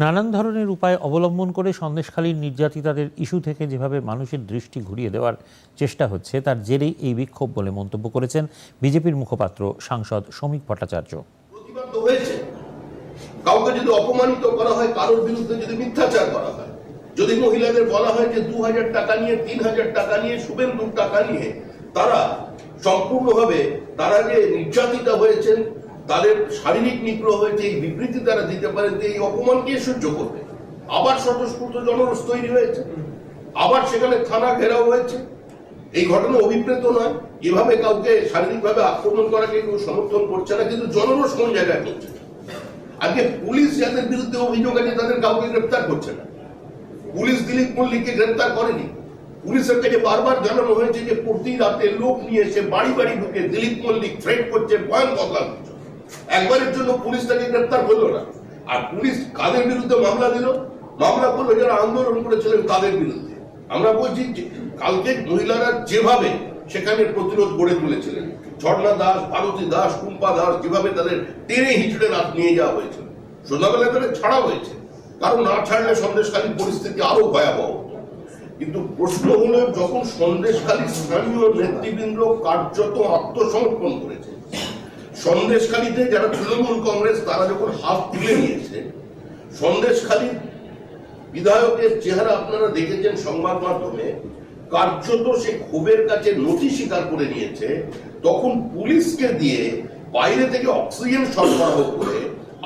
নানান ধরনের উপায় অবলম্বন করে সন্দেশখালীর নির্যাতিতাদের ইস্যু থেকে যেভাবে মানুষের দৃষ্টি ঘুরিয়ে দেওয়ার চেষ্টা হচ্ছে, তার জেরেই এই বিক্ষোভ বলে মন্তব্য করেছেন বিজেপির মুখপাত্র সাংসদ শ্রমিক ভট্টাচার্য। কাউকে যদি অপমানিত করা হয়, কারোর বিরুদ্ধে যদি মিথ্যাচার করা হয়, যদি মহিলাদের বলা হয় যে দু হাজার টাকা নিয়ে, তিন হাজার টাকা নিয়ে, শুভেন্দুর টাকা নিয়ে তারা সম্পূর্ণভাবে তারা যে নির্যাতিতা হয়েছেন তাদের শারীরিক নিগ্রহ হয়েছে, এই বিবৃতি তারা দিতে পারেন যে এই অপমান কে সহ্য করবে। আবার স্বতঃস্ফূর্ত জনরোষ তৈরি হয়েছে। আবার সেখানে থানা ঘেরাও হয়েছে। এই ঘটনা অভিপ্রেত নয়। এভাবে কাউকে শারীরিকভাবে আক্রমণ করাকে কেউ সমর্থন করছে না, কিন্তু জনরোষ কোন জায়গায় করছে? আজকে পুলিশ যাদের বিরুদ্ধে অভিযোগ আছে, তাদের কাউকে গ্রেপ্তার করছে না। পুলিশ দিলীপ মল্লিককে গ্রেপ্তার করেনি। পুলিশের কাছে বারবার জানানো হয়েছে যে প্রতি রাতে লোক নিয়ে এসে বাড়ি বাড়ি ঢুকে দিলীপ মল্লিক থ্রেট করছে, ভয়ঙ্কর লাগছে একবারের জন্য পুলিশ তাকে গ্রেপ্তার করল না। আর পুলিশ কাদের বিরুদ্ধে মামলা দিল? মামলা করল যারা আন্দোলন করেছিলেন তাদের বিরুদ্ধে? আমরা বলছি কালকে মহিলারা যেভাবে সেখানে প্রতিরোধ গড়ে তুলেছিলেন, ঝর্ণা দাস ভারতী দাস কুম্পা দাস, যেভাবে তাদের টেনে হিচড়ে রাত নিয়ে যাওয়া হয়েছিল সন্ধ্যাবেলায় তাদের ছাড়া হয়েছে। কারণ না ছাড়লে সন্দেশকালীন পরিস্থিতি আরও ভয়াবহ। কিন্তু প্রশ্ন হলো, যখন সন্দেশখালী স্থানীয় নেতৃবৃন্দ কার্যত আত্মসমর্পণ করেছে সন্দেশখালীতে যারা তৃণমূল কংগ্রেস, তারা যখন হাত তুলে নিয়েছে সন্দেশখালীর বিধায়কের চেহারা আপনারা দেখেছেন সংবাদ মাধ্যমে, কার্যত সে ক্ষোভের কাছে নথি স্বীকার করে নিয়েছে, তখন পুলিশকে দিয়ে বাইরে থেকে অক্সিজেন সরবরাহ করে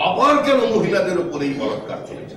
আবার কেন মহিলাদের উপরে এই বলাৎকার চলেছে।